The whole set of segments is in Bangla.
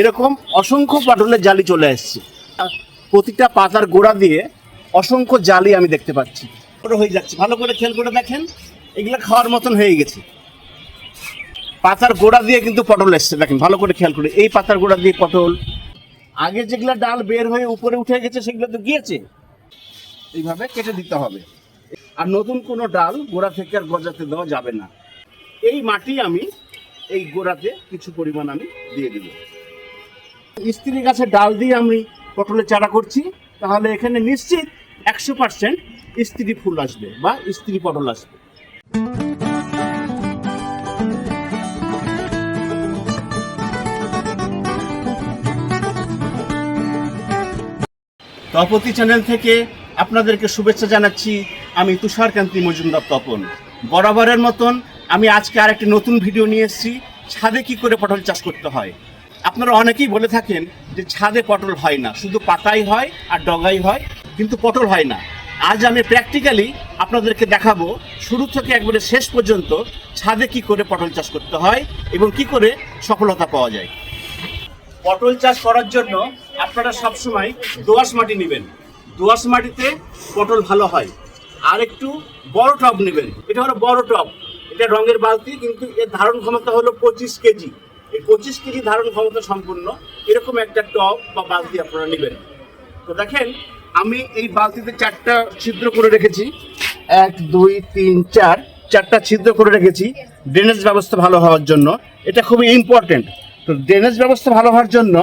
এরকম অসংখ্য পটলের জালি চলে আসছে প্রতিটা পাতার গোড়া দিয়ে অসংখ্য জালি আমি দেখতে পাচ্ছি। ওটা হয়ে যাচ্ছে। ভালো করে খেয়াল করে দেখেন, এগুলো খাওয়ার মতন হয়ে গেছে। পাতার গোড়া দিয়ে কিন্তু পটল এসছে। দেখেন, ভালো করে খেয়াল করে। এই পাতার গোড়া দিয়ে পটল। আগে যেগুলো ডাল বের হয়ে উপরে উঠে গেছে, সেগুলো তো গিয়েছে। এইভাবে কেটে দিতে হবে। আর নতুন কোনো ডাল গোড়া থেকে আর গজাতে দেওয়া যাবে না। এই মাটি আমি এই গোড়াতে কিছু পরিমাণ আমি দিয়ে দিব। স্ত্রী গাছের ডাল দিয়ে আমি পটলের চারা করছি, তাহলে এখানে নিশ্চিত একশো পার্সেন্ট স্ত্রী ফুল আসবে বা স্ত্রী পটল আসবে। তপতি চ্যানেল থেকে আপনাদেরকে শুভেচ্ছা জানাচ্ছি। আমি তুষারকান্তি মজুমদার তপন। বরাবরের মতন আমি আজকে আর একটি নতুন ভিডিও নিয়ে এসেছি। ছাদে কি করে পটল চাষ করতে হয়? আপনারা অনেকেই বলে থাকেন যে ছাদে পটল হয় না, শুধু পাতাই হয় আর ডগাই হয়, কিন্তু পটল হয় না। আজ আমি প্র্যাকটিক্যালি আপনাদেরকে দেখাবো শুরু থেকে একবারে শেষ পর্যন্ত ছাদে কি করে পটল চাষ করতে হয় এবং কি করে সফলতা পাওয়া যায়। পটল চাষ করার জন্য আপনারা সবসময় দোআঁশ মাটি নেবেন। দোআঁশ মাটিতে পটল ভালো হয়। আর একটু বড় টব নেবেন। এটা হলো বড় টব। এটা রঙের বালতি, কিন্তু এর ধারণ ক্ষমতা হলো পঁচিশ কেজি। এই পঁচিশ কেজি ধারণ ক্ষমতা সম্পূর্ণ এরকম একটা টব বা বালতি আপনারা নেবেন। তো দেখেন, আমি এই বালতিতে চারটা ছিদ্র করে রেখেছি। এক, দুই, তিন, চার, চারটা ছিদ্র করে রেখেছি। ড্রেনেজ ব্যবস্থা ভালো হওয়ার জন্য। এটা খুবই ইম্পর্টেন্ট তো ড্রেনেজ ব্যবস্থা ভালো হওয়ার জন্য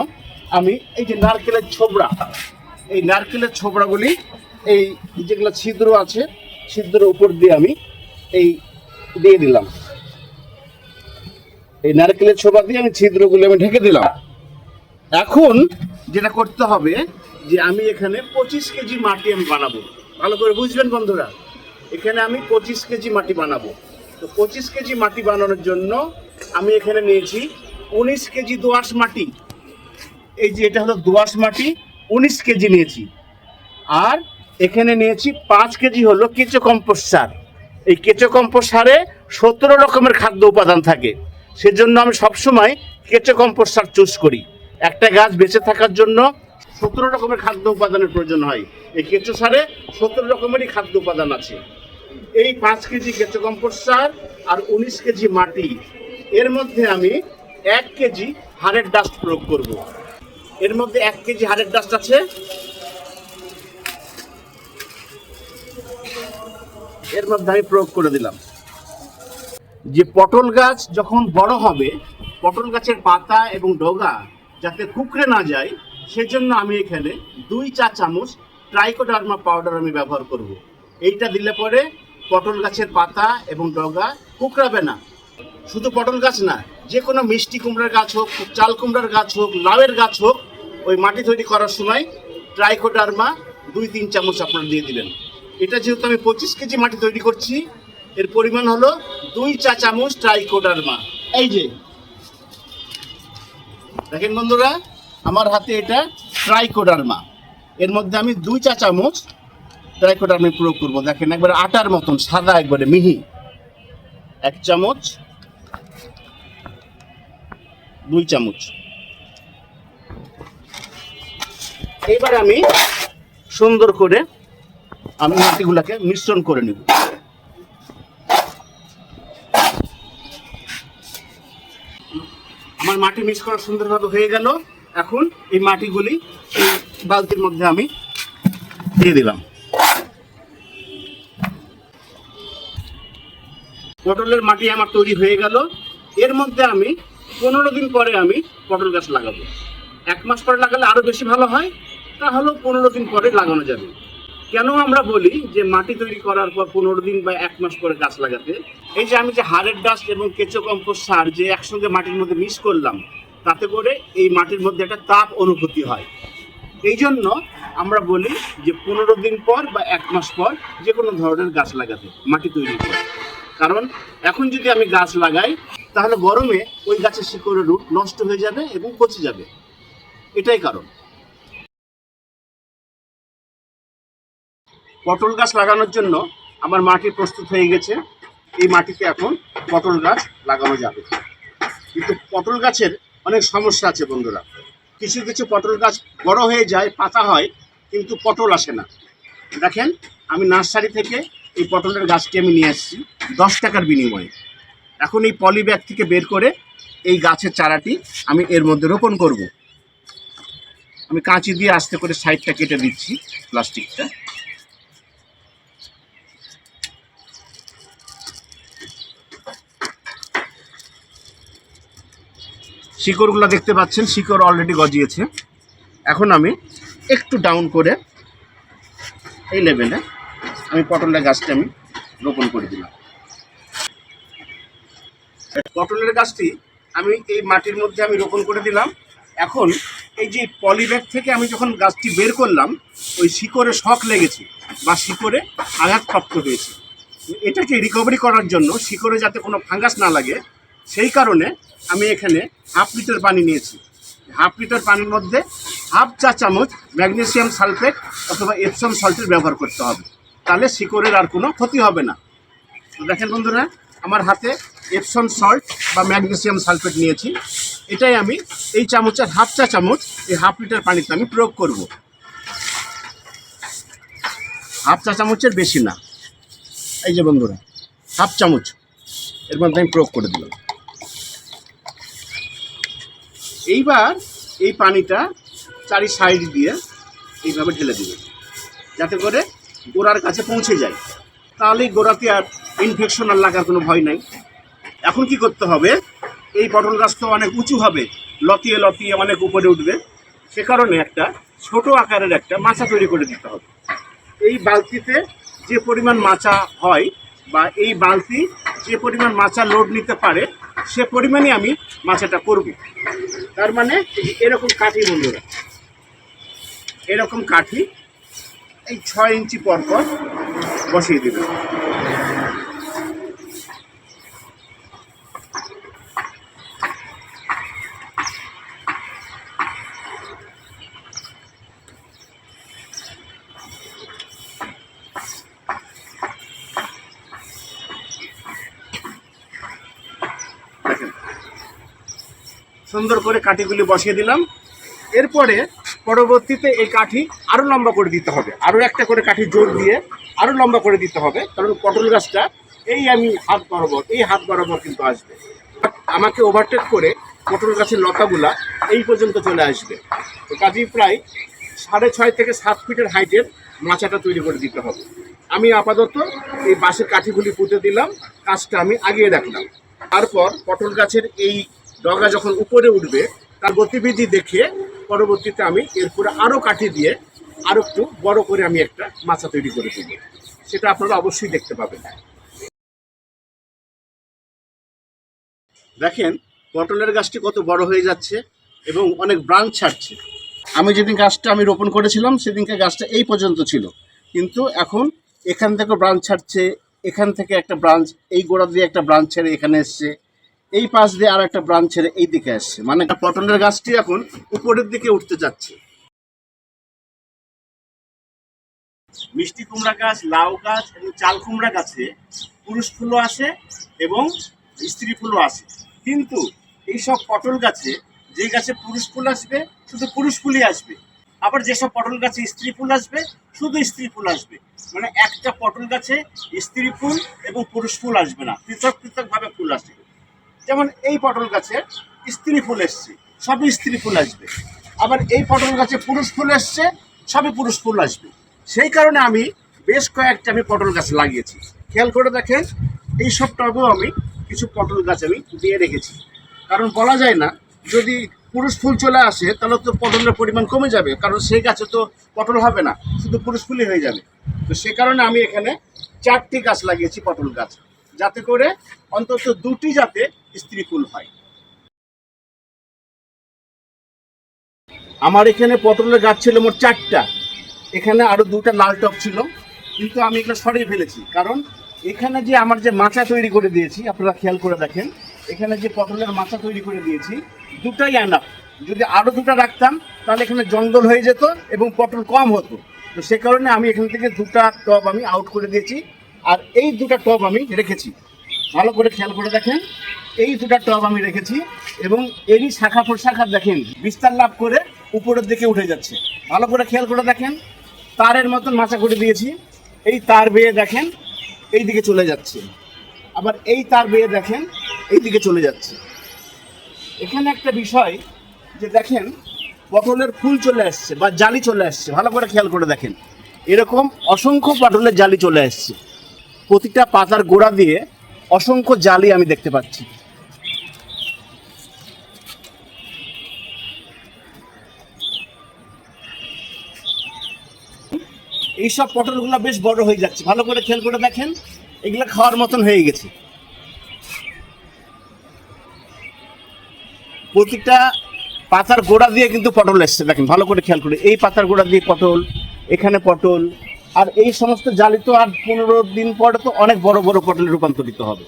আমি এই যে নারকেলের ছোবড়া, এই নারকেলের ছোবড়াগুলি, এই যেগুলো ছিদ্র আছে, ছিদ্রের উপর দিয়ে আমি এই দিয়ে দিলাম। এই নারকেলের ছোপা দিয়ে আমি ছিদ্রগুলো আমি ঢেকে দিলাম। এখন যেটা করতে হবে যে আমি এখানে পঁচিশ কেজি মাটি আমি বানাবো। ভালো করে বুঝবেন বন্ধুরা? এখানে আমি পঁচিশ কেজি মাটি বানাবো। তো পঁচিশ কেজি মাটি বানানোর জন্য আমি এখানে নিয়েছি উনিশ কেজি দোআঁশ মাটি। এই যে এটা হলো দোআঁশ মাটি, উনিশ কেজি নিয়েছি। আর এখানে নিয়েছি পাঁচ কেজি হলো কেঁচো কম্পোস্ট সার। এই কেঁচো কম্পোস্ট সারে সতেরো রকমের খাদ্য উপাদান থাকে। সেজন্য আমি সবসময় কেঁচো কম্পোস্ট সার চুজ করি। একটা গাছ বেঁচে থাকার জন্য সতেরো রকমের খাদ্য উপাদানের প্রয়োজন হয়। এই কেঁচো সারে সতেরো রকমেরই খাদ্য উপাদান আছে। এই পাঁচ কেজি কেঁচো কম্পোস্ট সার আর উনিশ কেজি মাটি, এর মধ্যে আমি এক কেজি হাড়ের ডাস্ট প্রয়োগ করব। এর মধ্যে এক কেজি হাড়ের ডাস্ট আছে। এর মধ্যে আমি প্রয়োগ করে দিলাম। যে পটল গাছ যখন বড় হবে, পটল গাছের পাতা এবং ডগা যাতে কুকড়ে না যায়, সেজন্য আমি এখানে দুই চা চামচ ট্রাইকোডার্মা পাউডার আমি ব্যবহার করব। এইটা দিলে পরে পটল গাছের পাতা এবং ডগা কুকড়াবে না শুধু পটল গাছ না, যে কোনো মিষ্টি কুমড়ার গাছ হোক, চাল কুমড়ার গাছ হোক, লাউয়ের গাছ হোক, ওই মাটি তৈরি করার সময় ট্রাইকোডার্মা দুই, তিন চামচ আপনারা দিয়ে দিলেন এটা যেহেতু আমি পঁচিশ কেজি মাটি তৈরি করছি এর পরিমাণ হলো দুই চা চামচ ট্রাইকোডার্মা এই যে। দেখেন বন্ধুরা, আমার হাতে এটা ট্রাইকোডার্মা এর মধ্যে আমি দুই চা চামচ ট্রাইকোডার্মা প্রয়োগ করব। দেখেন একবারে আটার মতন, সাদা একবারে, মিহি। এক চামচ, দুই চামচ। এবার আমি সুন্দর করে আমি মাটিগুলোকে মিশ্রণ করে নেব। আমার মাটি মিক্স করা সুন্দরভাবে হয়ে গেল। এখন এই মাটিগুলি এই বালতির মধ্যে আমি দিয়ে দিলাম। পটলের মাটি আমার তৈরি হয়ে গেল। এর মধ্যে আমি পনেরো দিন পরে আমি পটল গাছ লাগাবো। এক মাস পরে লাগালে আরও বেশি ভালো হয়। তাহলেও পনেরো দিন পরে লাগানো যাবে। কেন আমরা বলি যে মাটি তৈরি করার পর পনেরো দিন বা এক মাস পরে গাছ লাগাতে? এই যে আমি যে হাড়ের ডাস্ট এবং কেঁচো কম্পোস্ট সার যে একসঙ্গে মাটির মধ্যে মিক্স করলাম, তাতে করে এই মাটির মধ্যে একটা তাপ অনুভূতি হয়। এই জন্য আমরা বলি যে পনেরো দিন পর বা এক মাস পর যে কোনো ধরনের গাছ লাগাতে, মাটি তৈরি করে। কারণ এখন যদি আমি গাছ লাগাই, তাহলে গরমে ওই গাছের শিকড়ের রুট নষ্ট হয়ে যাবে এবং পচে যাবে। এটাই কারণ। পটল গাছ লাগানোর জন্য আমার মাটি প্রস্তুত হয়ে গেছে। এই মাটিতে এখন পটল গাছ লাগানো যাবে। কিন্তু পটল গাছের অনেক সমস্যা আছে বন্ধুরা। কিছু কিছু পটল গাছ বড় হয়ে যায়, পাতা হয়, কিন্তু পটল আসে না। দেখেন, আমি নার্সারি থেকে এই পটলের গাছটি আমি নিয়ে আসছি দশ টাকার বিনিময়ে। এখন এই পলি ব্যাগ থেকে বের করে এই গাছের চারাটি আমি এর মধ্যে রোপণ করব। আমি কাঁচি দিয়ে আস্তে করে সাইডটা কেটে দিচ্ছি প্লাস্টিকটা। শিকড়গুলো দেখতে পাচ্ছেন, শিকড় অলরেডি গজিয়েছে। এখন আমি একটু ডাউন করে এই লেভেলে আমি পটলের গাছটি আমি রোপণ করে দিলাম। পটলের গাছটি আমি এই মাটির মধ্যে আমি রোপণ করে দিলাম। এখন এই যে পলিব্যাগ থেকে আমি যখন গাছটি বের করলাম, ওই শিকড়ে শখ লেগেছে বা শিকড়ে আঘাতপ্রাপ্ত হয়েছে। এটাকে রিকভারি করার জন্য শিকড়ে যাতে কোনো ফাঙ্গাস না লাগে সেই কারণে আমি এখানে হাফ লিটার পানি নিয়েছি। হাফ লিটার পানির মধ্যে হাফ চা চামচ ম্যাগনেসিয়াম সালফেট অথবা এপসম সল্টের ব্যবহার করতে হবে। তাহলে শিকড়ের আর কোনো ক্ষতি হবে না। দেখেন বন্ধুরা, আমার হাতে এপসন সল্ট বা ম্যাগনেসিয়াম সালফেট নিয়েছি। এটাই আমি এই চামচের হাফ চা চামচ এই হাফ লিটার পানিতে আমি প্রয়োগ করব। হাফ চা চামচের বেশি না। এই যে বন্ধুরা, হাফ চামচ। এর মধ্যে আমি প্রয়োগ করে দিলাম। এইবার এই পানিটা চারি সাইড দিয়ে এইভাবে ঢেলে দেবে, যাতে করে গোড়ার কাছে পৌঁছে যায়। তাহলেই গোড়াতে আর ইনফেকশন আর লাগার কোনো ভয় নাই। এখন কি করতে হবে? এই পটল গাছ তো অনেক উঁচু হবে, লতিয়ে লতিয়ে অনেক উপরে উঠবে। সে কারণে একটা ছোট আকারের একটা মাচা তৈরি করে দিতে হবে। এই বালতিতে যে পরিমাণ মাচা হয় বা এই বালতি যে পরিমাণ মাচা লোড নিতে পারে সে পরিমাণে আমি মাছাটা করব। তার মানে এরকম কাঠি বন্ধুরা। এরকম কাঠি এই ছয় ইঞ্চি পরপর পর বসিয়ে দেবে সুন্দর করে কাঠিগুলি বসিয়ে দিলাম। এরপরে পরবর্তীতে এই কাঠি আরও লম্বা করে দিতে হবে। আরও একটা করে কাঠি জোর দিয়ে আরও লম্বা করে দিতে হবে, কারণ পটল গাছটা এই আমি হাত বরাবর, এই হাত বরাবর কিন্তু আসবে। আমাকে ওভারটেক করে পটল গাছের লতাগুলা এই পর্যন্ত চলে আসবে। তো কাজেই প্রায় সাড়ে ছয় থেকে সাত ফিটের হাইটের মাচাটা তৈরি করে দিতে হবে। আমি আপাতত এই বাঁশের কাঠিগুলি পুঁতে দিলাম, কাজটা আমি আগিয়ে রাখলাম। তারপর পটল গাছের এই ডগা যখন উপরে উঠবে, তার গতিবিধি দেখে পরবর্তীতে আমি এরপরে আরও কাঠি দিয়ে আরও একটু বড় করে আমি একটা মাচা তৈরি করে দেব। সেটা আপনারা অবশ্যই দেখতে পাবেন। দেখেন, পটলের গাছটি কত বড় হয়ে যাচ্ছে এবং অনেক ব্রাঞ্চ ছাড়ছে। আমি যেদিন গাছটা আমি রোপণ করেছিলাম, সেদিনকে গাছটা এই পর্যন্ত ছিল। কিন্তু এখন এখান থেকে ব্রাঞ্চ ছাড়ছে, এখান থেকে একটা ব্রাঞ্চ, এই গোড়া দিয়ে একটা ব্রাঞ্চ ছেড়ে এখানে এসছে। এই পাশ দিয়ে আর একটা ব্রাঞ্চ ছেড়ে এই দিকে আসছে। মানে পটলের গাছটি এখন উপরের দিকে উঠতে যাচ্ছে। মিষ্টি কুমড়া গাছ, লাউ গাছ এবং চাল কুমড়া গাছে পুরুষ ফুলও আসে এবং স্ত্রী ফুলও আসে। কিন্তু এইসব পটল গাছে যে গাছে পুরুষ ফুল আসবে, শুধু পুরুষ ফুলই আসবে। আবার যেসব পটল গাছে স্ত্রী ফুল আসবে, শুধু স্ত্রী ফুল আসবে। মানে একটা পটল গাছে স্ত্রী ফুল এবং পুরুষ ফুল আসবে না। পৃথক পৃথকভাবে ফুল আসবে যেমন এই পটল গাছে স্ত্রী ফুল এসছে, সবই স্ত্রী ফুল আসবে। আবার এই পটল গাছে পুরুষ ফুল এসছে, সবই পুরুষ ফুল আসবে। সেই কারণে আমি বেশ কয়েকটা আমি পটল গাছ লাগিয়েছি। খেয়াল করে দেখেন, এই সব টবেও আমি কিছু পটল গাছ আমি দিয়ে রেখেছি। কারণ বলা যায় না, যদি পুরুষ ফুল চলে আসে, তাহলে তো পটলের পরিমাণ কমে যাবে। কারণ সেই গাছে তো পটল হবে না, শুধু পুরুষ ফুলই হয়ে যাবে। তো সে কারণে আমি এখানে চারটি গাছ লাগিয়েছি পটল গাছ, যাতে করে অন্তত দুটি যাতে স্ত্রী ফুল হয়। আমার এখানে পটলের গাছ ছিল মোট চারটা। এখানে আরও দুটা লাল টপ ছিল। কিন্তু আমি এগুলো সরিয়ে ফেলেছি। কারণ এখানে যে আমার যে মাচা তৈরি করে দিয়েছি, আপনারা খেয়াল করে দেখেন, এখানে যে পটলের মাচা তৈরি করে দিয়েছি, দুটাই আনা যদি আরও দুটা রাখতাম, তাহলে এখানে জঙ্গল হয়ে যেত এবং পটল কম হতো। তো সে কারণে আমি এখান থেকে দুটা টব আমি আউট করে দিয়েছি। আর এই দুটা টব আমি রেখেছি। ভালো করে খেয়াল করে দেখেন। এই দুটা টব আমি রেখেছি এবং এরই শাখা প্রশাখা দেখেন, বিস্তার লাভ করে উপরের দিকে উঠে যাচ্ছে। ভালো করে খেয়াল করে দেখেন, তারের মতন মাচা করে দিয়েছি। এই তার বেয়ে দেখেন এই দিকে চলে যাচ্ছে। আবার এই তার বেয়ে দেখেন এই দিকে চলে যাচ্ছে। এখানে একটা বিষয় যে দেখেন, পটলের ফুল চলে আসছে বা জালি চলে আসছে। ভালো করে খেয়াল করে দেখেন। এরকম অসংখ্য পটলের জালি চলে আসছে। প্রতিটা পাতার গোড়া দিয়ে অসংখ্য জালি আমি দেখতে পাচ্ছি। এইসব পটলগুলো বেশ বড় হয়ে যাচ্ছে। ভালো করে খেয়াল করে দেখেন, এগুলো খাওয়ার মতন হয়ে গেছে। প্রতিটা পাতার গোড়া দিয়ে কিন্তু পটল এসছে। দেখেন, ভালো করে খেয়াল করে। এই পাতার গোড়া দিয়ে পটল, এখানে পটল আর এই সমস্ত জালি তো আর পনেরো দিন পরে তো অনেক বড় বড় পটলে রূপান্তরিত হবে।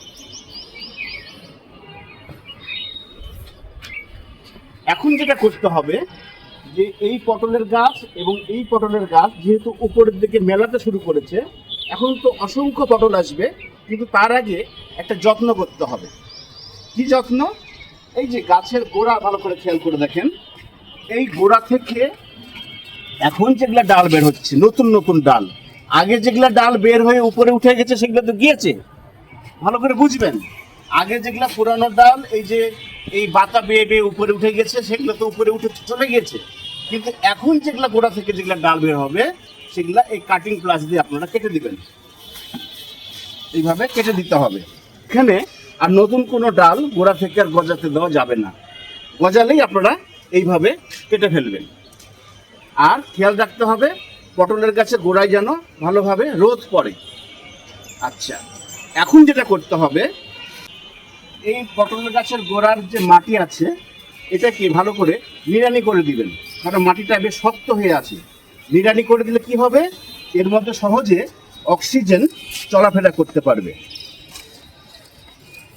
এখন যেটা করতে হবে যে এই পটলের গাছ এবং এই পটলের গাছ যেহেতু উপরের দিকে মেলাতে শুরু করেছে, এখন তো অসংখ্য পটল আসবে, কিন্তু তার আগে একটা যত্ন করতে হবে। কি যত্ন? এই যে গাছের গোড়া ভালো করে খেয়াল করে দেখেন। এই গোড়া থেকে এখন যেগুলা ডাল বের হচ্ছে, নতুন নতুন ডাল, আগে যেগুলা ডাল বের হয়ে উপরে উঠে গেছে, সেগুলো তো গিয়েছে। ভালো করে বুঝবেন। আগে যেগুলা পুরানো ডাল, এই যে, এই বাতা বেয়ে বেয়ে উপরে উঠে গেছে, সেগুলো তো উপরে উঠে চলে গেছে কিন্তু এখন যেগুলা গোড়া থেকে যেগুলা ডাল বের হবে, সেগুলা এই কাটিং প্লাস দিয়ে আপনারা কেটে দিবেন। এইভাবে কেটে দিতে হবে। এখানে আর নতুন কোনো ডাল গোড়া থেকে আর গজাতে দেওয়া যাবে না। গজালেই আপনারা এইভাবে কেটে ফেলবেন। আর খেয়াল রাখতে হবে, পটলের গাছে গোড়ায় যেন ভালোভাবে রোদ পড়ে। আচ্ছা এখন যেটা করতে হবে, এই পটলের গাছের গোড়ার যে মাটি আছে, এটাকে ভালো করে নিড়ানি করে দিবেন। কারণ মাটিটা বেশ শক্ত হয়ে আছে। নিড়ানি করে দিলে কি হবে? এর মধ্যে সহজে অক্সিজেন চলাফেরা করতে পারবে।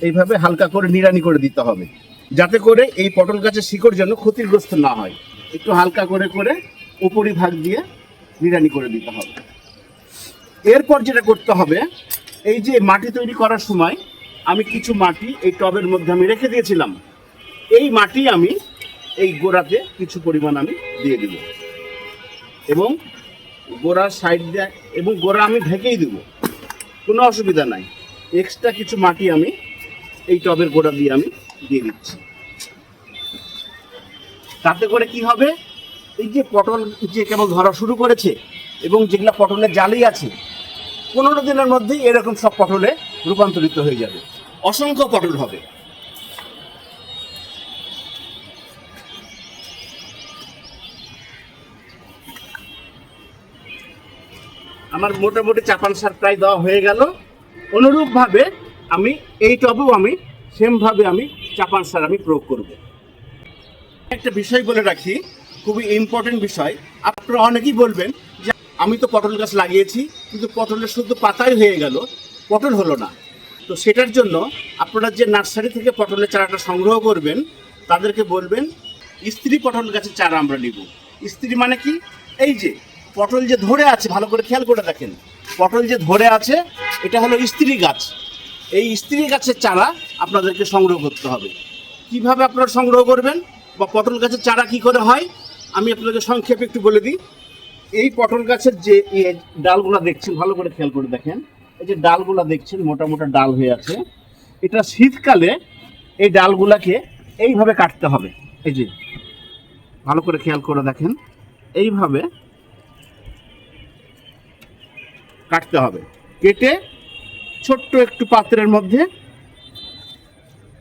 এইভাবে হালকা করে নিড়ানি করে দিতে হবে, যাতে করে এই পটল গাছের শিকড় যেন ক্ষতিগ্রস্ত না হয়। একটু হালকা করে করে উপরিভাগ দিয়ে নিড়ানি করে দিতে হবে। এরপর যেটা করতে হবে, এই যে মাটি তৈরি করার সময় আমি কিছু মাটি এই টবের মধ্যে আমি রেখে দিয়েছিলাম। এই মাটি আমি এই গোড়াতে কিছু পরিমাণ আমি দিয়ে দিব। এবং গোড়ার সাইড দিয়ে এবং গোড়া আমি ঢেকেই দেব। কোনো অসুবিধা নাই। এক্সট্রা কিছু মাটি আমি এই টবের গোড়া দিয়ে আমি দিয়ে দিচ্ছি। তাতে করে কি হবে? এই যে পটল যে কেবল ধরা শুরু করেছে এবং যেগুলো পটলের জালেই আছে, পনেরো দিনের মধ্যেই এরকম সব পটলে রূপান্তরিত হয়ে যাবে। অসংখ্য পটল হবে। আমার মোটামুটি চাপান সার প্রায় দেওয়া হয়ে গেল। অনুরূপভাবে আমি এই টবেও আমি সেমভাবে আমি চাপান সার আমি প্রয়োগ করব। একটা বিষয় বলে রাখি খুবই ইম্পর্টেন্ট বিষয়। আপনারা অনেকেই বলবেন যে, আমি তো পটল গাছ লাগিয়েছি, কিন্তু পটলের শুধু পাতাই হয়ে গেল, পটল হলো না। তো সেটার জন্য আপনারা যে নার্সারি থেকে পটলের চারাটা সংগ্রহ করবেন, তাদেরকে বলবেন, স্ত্রী পটল গাছের চারা আমরা নিব। স্ত্রী মানে কি? এই যে, পটল যে ধরে আছে, ভালো করে খেয়াল করে দেখেন। পটল যে ধরে আছে, এটা হলো স্ত্রী গাছ। এই স্ত্রী গাছের চারা আপনাদেরকে সংগ্রহ করতে হবে। কীভাবে আপনারা সংগ্রহ করবেন বা পটল গাছের চারা কি করে হয়? আমি আপনাদের সংক্ষেপে একটু বলে দিই। এই পটল গাছের যে ডালগুলা দেখছেন, ভালো করে খেয়াল করে দেখেন। এই যে ডালগুলা দেখছেন, মোটা মোটা ডাল হয়ে আছে। এটা শীতকালে এই ডালগুলাকে এইভাবে কাটতে হবে। এই যে, ভালো করে খেয়াল করে দেখেন। এইভাবে কাটতে হবে। কেটে ছোট্ট একটু পাত্রের মধ্যে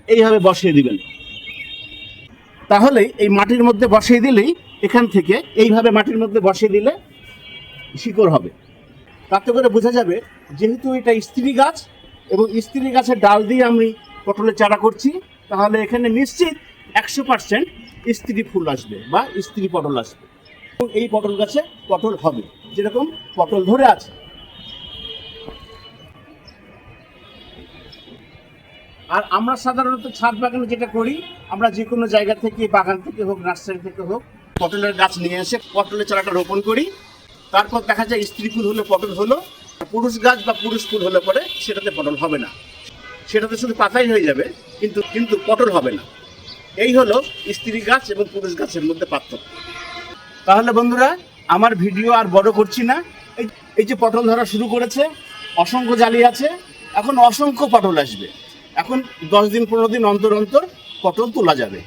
এইভাবে বসিয়ে দিবেন। তাহলেই এই মাটির মধ্যে বসিয়ে দিলেই এখান থেকে এইভাবে মাটির মধ্যে বসিয়ে দিলে শিকড় হবে। তাতে করে বোঝা যাবে যেহেতু এটা স্ত্রী গাছ এবং স্ত্রী গাছের ডাল দিয়ে আমি পটলের চারা করছি, তাহলে এখানে নিশ্চিত একশো পার্সেন্ট স্ত্রী ফুল আসবে বা স্ত্রী পটল আসবে। এবং এই পটল গাছে পটল হবে, যেরকম পটল ধরে আছে। আর আমরা সাধারণত ছাদ বাগানে যেটা করি, আমরা যে কোনো জায়গা থেকে, বাগান থেকে হোক, নার্সারি থেকে হোক পটলের গাছ নিয়ে এসে পটলের চারাটা রোপণ করি। তারপর দেখা যায় স্ত্রী ফুল হলে পটল হলো, পুরুষ গাছ বা পুরুষ ফুল হলে পরে সেটাতে পটল হবে না। সেটাতে শুধু পাতাই হয়ে যাবে, কিন্তু কিন্তু পটল হবে না। এই হলো স্ত্রী গাছ এবং পুরুষ গাছের মধ্যে পার্থক্য। তাহলে বন্ধুরা, আমার ভিডিও আর বড় করছি না। এই যে পটল ধরা শুরু করেছে, অসংখ্য জালি আছে, এখন অসংখ্য পটল আসবে। এখন দশ দিন, পনেরো দিন অন্তর অন্তর পটল তোলা যাবে।